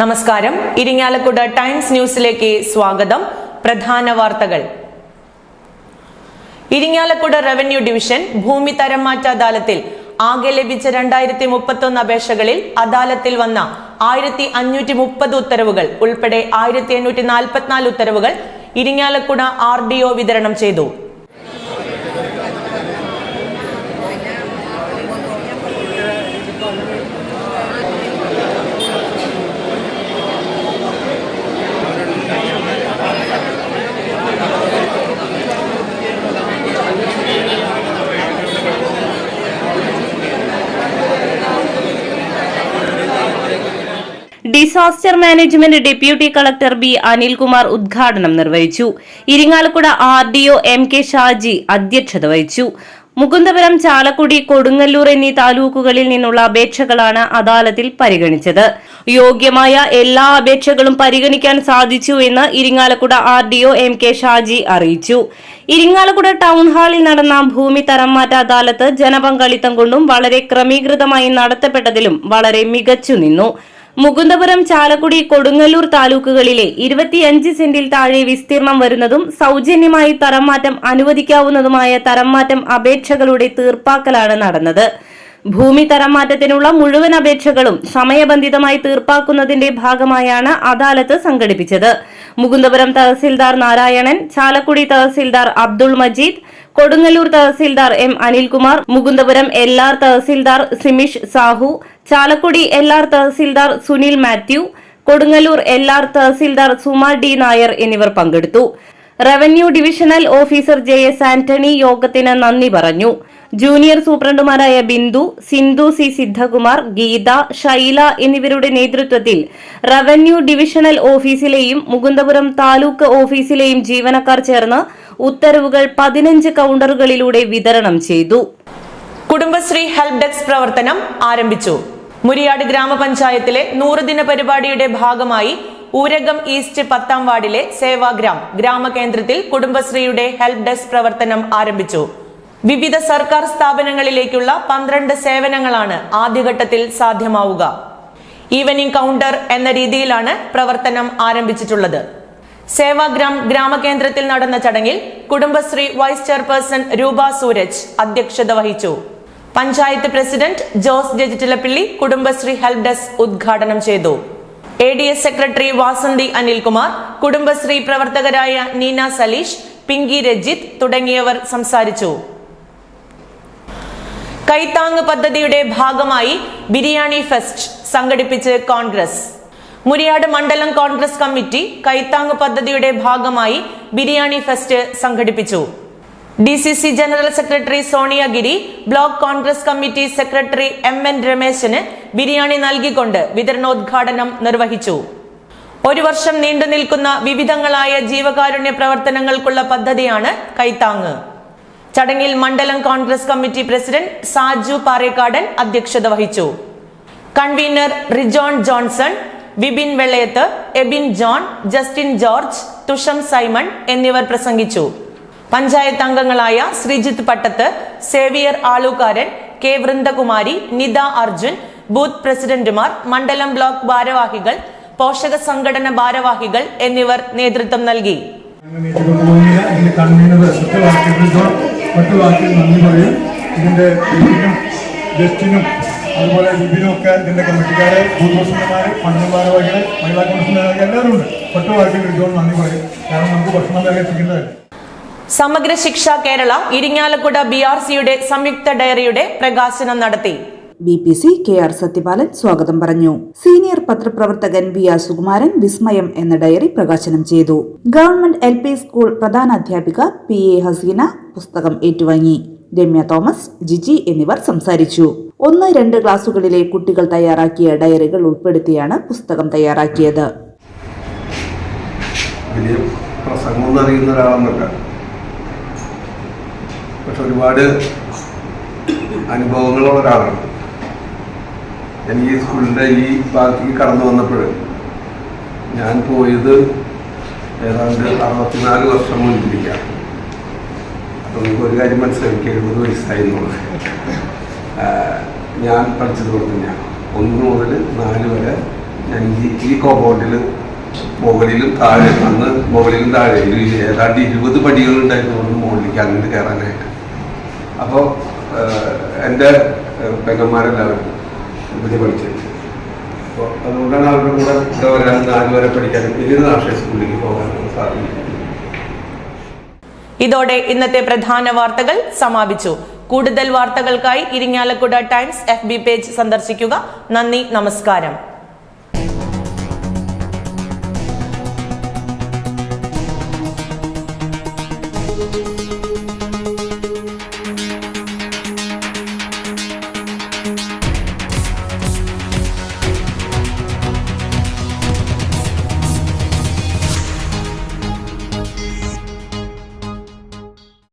നമസ്കാരം. ഇരിങ്ങാലക്കുട ടൈംസ് ന്യൂസിലേക്ക് സ്വാഗതം. പ്രധാന വാർത്തകൾ. ഇരിങ്ങാലക്കുട റവന്യൂ ഡിവിഷൻ ഭൂമി തരം മാറ്റ അദാലത്തിൽ ആകെ ലഭിച്ച രണ്ടായിരത്തി മുപ്പത്തൊന്ന് അപേക്ഷകളിൽ അദാലത്തിൽ വന്ന ആയിരത്തി അഞ്ഞൂറ്റി മുപ്പത് ഉത്തരവുകൾ ഉൾപ്പെടെ ആയിരത്തി എണ്ണൂറ്റി നാൽപ്പത്തിനാല് ഉത്തരവുകൾ ഇരിങ്ങാലക്കുട ആർ ഡി ഒ വിതരണം ചെയ്തു. Disaster management deputy collector B Anilkumar ഉദ്ഘാടനം നിർവഹിച്ചു. Irinjalakuda R D O M K Shaji അധ്യക്ഷത വഹിച്ചു. മുകുന്ദപുരം ചാലക്കുടി കൊടുങ്ങല്ലൂർ എന്നീ താലൂക്കുകളിൽ നിന്നുള്ള അപേക്ഷകളാണ് അദാലത്തിൽ പരിഗണിച്ചത്. യോഗ്യമായ എല്ലാ അപേക്ഷകളും പരിഗണിക്കാൻ സാധിച്ചു എന്ന് Irinjalakuda R D O M K Shaji അറിയിച്ചു. ഇരിങ്ങാലക്കുട ടൗൺ ഹാളിൽ നടന്ന ഭൂമി തരം മാറ്റ അദാലത്ത് ജനപങ്കാളിത്തം കൊണ്ടും വളരെ ക്രമീകൃതമായി നടത്തപ്പെട്ടതിലും വളരെ മികച്ചു നിന്നു. മുകുന്ദപുരം ചാലക്കുടി കൊടുങ്ങല്ലൂർ താലൂക്കുകളിലെ ഇരുപത്തിയഞ്ച് സെന്റിൽ താഴെ വിസ്തീർണം വരുന്നതും സൗജന്യമായി തരംമാറ്റം അനുവദിക്കാവുന്നതുമായ തരംമാറ്റം അപേക്ഷകളുടെ തീർപ്പാക്കലാണ് നടന്നത്. ഭൂമി തരംമാറ്റത്തിനുള്ള മുഴുവൻ അപേക്ഷകളും സമയബന്ധിതമായി തീർപ്പാക്കുന്നതിന്റെ ഭാഗമായാണ് അദാലത്ത് സംഘടിപ്പിച്ചത്. Mukundapuram tahsildar Narayanan Chalakudy tahsildar Abdul Majeed Kodungallur tahsildar M Anilkumar Mukundapuram L R tahsildar Simish Sahu Chalakudy L R tahsildar Sunil Mathew Kodungallur L R tahsildar Suma D Nair എന്നിവർ പങ്കെടുത്തു. Revenue divisional officer J S Antony യോഗത്തിന് നന്ദി പറഞ്ഞു. ജൂനിയർ സൂപ്രണ്ടുമാരായ ബിന്ദു സിന്ധു സി സിദ്ധകുമാർ ഗീത ഷൈല എന്നിവരുടെ നേതൃത്വത്തിൽ റവന്യൂ ഡിവിഷണൽ ഓഫീസിലെയും മുകുന്ദപുരം താലൂക്ക് ഓഫീസിലെയും ജീവനക്കാർ ചേർന്ന് ഉത്തരവുകൾ പതിനഞ്ച് കൗണ്ടറുകളിലൂടെ വിതരണം ചെയ്തു. കുടുംബശ്രീ ഹെൽപ് ഡെസ്ക് പ്രവർത്തനം ആരംഭിച്ചു. മുരിയാട് ഗ്രാമപഞ്ചായത്തിലെ നൂറുദിന പരിപാടിയുടെ ഭാഗമായി ഊരകം ഈസ്റ്റ് പത്താം വാർഡിലെ സേവാഗ്രാം ഗ്രാമകേന്ദ്രത്തിൽ കുടുംബശ്രീയുടെ ഹെൽപ് ഡെസ്ക് പ്രവർത്തനം ആരംഭിച്ചു. വിവിധ സർക്കാർ സ്ഥാപനങ്ങളിലേക്കുള്ള പന്ത്രണ്ട് സേവനങ്ങളാണ് ആദ്യഘട്ടത്തിൽ സാധ്യമാവുക. ഈവനിംഗ് കൗണ്ടർ എന്ന രീതിയിലാണ് പ്രവർത്തനം ആരംഭിച്ചിട്ടുള്ളത്. സേവാഗ്രാം ഗ്രാമകേന്ദ്രത്തിൽ നടന്ന ചടങ്ങിൽ കുടുംബശ്രീ വൈസ് ചെയർപേഴ്സൺ രൂപ സൂരജ് അധ്യക്ഷത വഹിച്ചു. പഞ്ചായത്ത് പ്രസിഡന്റ് ജോസ് ജജിറ്റിലപ്പിള്ളി കുടുംബശ്രീ ഹെൽപ് ഡെസ്ക് ഉദ്ഘാടനം ചെയ്തു. A D S secretary Vasanthi Anilkumar Kudumbashree പ്രവർത്തകരായ നീന സലീഷ് പിങ്കി രജിത് തുടങ്ങിയവർ സംസാരിച്ചു. കൈത്താങ് പദ്ധതിയുടെ ഭാഗമായി ബിരിയാണി ഫെസ്റ്റ് സംഘടിപ്പിച്ച് കോൺഗ്രസ്. മുരിയാട് മണ്ഡലം കോൺഗ്രസ് കമ്മിറ്റി കൈത്താങ് പദ്ധതിയുടെ ഭാഗമായി ബിരിയാണി ഫെസ്റ്റ് സംഘടിപ്പിച്ചു. D C C general secretary Soniyagiri block Congress committee secretary M N രമേശന് ബിരിയാണി നൽകിക്കൊണ്ട് വിതരണോദ്ഘാടനം നിർവഹിച്ചു. ഒരു വർഷം നീണ്ടു നിൽക്കുന്ന വിവിധങ്ങളായ ജീവകാരുണ്യ പ്രവർത്തനങ്ങൾക്കുള്ള പദ്ധതിയാണ് കൈത്താങ്. ചടങ്ങിൽ മണ്ഡലം കോൺഗ്രസ് കമ്മിറ്റി പ്രസിഡന്റ് സാജു പാറേക്കാടൻ അധ്യക്ഷത വഹിച്ചു. Convener Rijon Johnson Vibin Vellayath Ebin John Justin George Thusham Simon എന്നിവർ പ്രസംഗിച്ചു. പഞ്ചായത്ത് അംഗങ്ങളായ Sreejith Pattath Xavier Alukkaran K Vrindakumari Nitha Arjun booth പ്രസിഡന്റുമാർ മണ്ഡലം ബ്ലോക്ക് ഭാരവാഹികൾ പോഷക സംഘടന ഭാരവാഹികൾ എന്നിവർ നേതൃത്വം നൽകി. മറ്റു വാക്കിൽ നന്ദി പറയും വിപിനും ജസ്റ്റിനും അതുപോലെ വിപിനും ഒക്കെ കമ്മിറ്റിക്കാരെ ബൂത്ത് പ്രസിഡന്റുമാർ മണ്ഡലം ഭാരവാഹികളെ മഹിളാ കൗൺസിലർ എല്ലാവരും ഉണ്ട്. ഒറ്റ വാക്കിൽ വിളിച്ചോണ്ട് നന്ദി പറയും കാരണം നമുക്ക് ഭക്ഷണം വരെ എത്തിക്കുന്നതല്ലേ സമഗ്ര ശിക്ഷ കേരള ഇരിങ്ങാലക്കുട ബി ആർ സിയുടെ സംയുക്ത ഡയറിയുടെ പ്രകാശനം നടത്തി. B P C K R Sathyapalan സ്വാഗതം പറഞ്ഞു. സീനിയർ പത്രപ്രവർത്തകൻ വി ആർ സുകുമാരൻ വിസ്മയം എന്ന ഡയറി പ്രകാശനം ചെയ്തു. ഗവൺമെന്റ് എൽ പി സ്കൂൾ പ്രധാനാധ്യാപിക പി എ ഹസീന പുസ്തകം ഏറ്റുവാങ്ങി. രമ്യ തോമസ് ജിജി എന്നിവർ സംസാരിച്ചു. ഒന്ന് രണ്ട് ക്ലാസുകളിലെ കുട്ടികൾ തയ്യാറാക്കിയ ഡയറികൾ ഉൾപ്പെടുത്തിയാണ് പുസ്തകം തയ്യാറാക്കിയത്. പ്രസംഗം അറിയുന്ന പക്ഷെ ഒരുപാട് അനുഭവങ്ങളുള്ള ഒരാളാണ്. എനിക്ക് ഈ സ്കൂളിന്റെ ഈ ഭാഗത്തേക്ക് കടന്നു വന്നപ്പോൾ ഞാൻ പോയത് ഏതാണ്ട് അറുപത്തിനാല് വർഷം മുൻപിരിക്കാം അപ്പം നിങ്ങൾക്ക് ഒരു കാര്യം മനസ്സിലാക്കി എഴുപത് വയസ്സായിരുന്നുള്ളത് ഞാൻ പഠിച്ചത് പോലെ തന്നെയാണ്. ഒന്ന് മുതൽ നാല് വരെ ഞാൻ ഈ ഈ കോമ്പൗണ്ടിൽ മുകളിലും താഴെ അന്ന് മുകളിലും താഴെ ഏതാണ്ട് ഇരുപത് ഒന്ന് മുകളിലേക്ക് അങ്ങോട്ട് കയറാനായിട്ട്. അപ്പോൾ എന്റെ പെങ്ങന്മാരെല്ലാവരും ബുദ്ധി പഠിച്ചത് അപ്പോൾ അതുകൊണ്ടാണ് അവരുടെ കൂടെ ഇവിടെ വരാൻ നാല് വരെ പഠിക്കാനും പിന്നീട് നാഷണൽ സ്കൂളിലേക്ക് പോകാനും സാധിക്കും ഇതോടെ ഇന്നത്തെ പ്രധാന വാർത്തകൾ സമാപിച്ചു. കൂടുതൽ വാർത്തകൾക്കായി Irinjalakuda Times F B page സന്ദർശിക്കുക. നന്ദി നമസ്കാരം.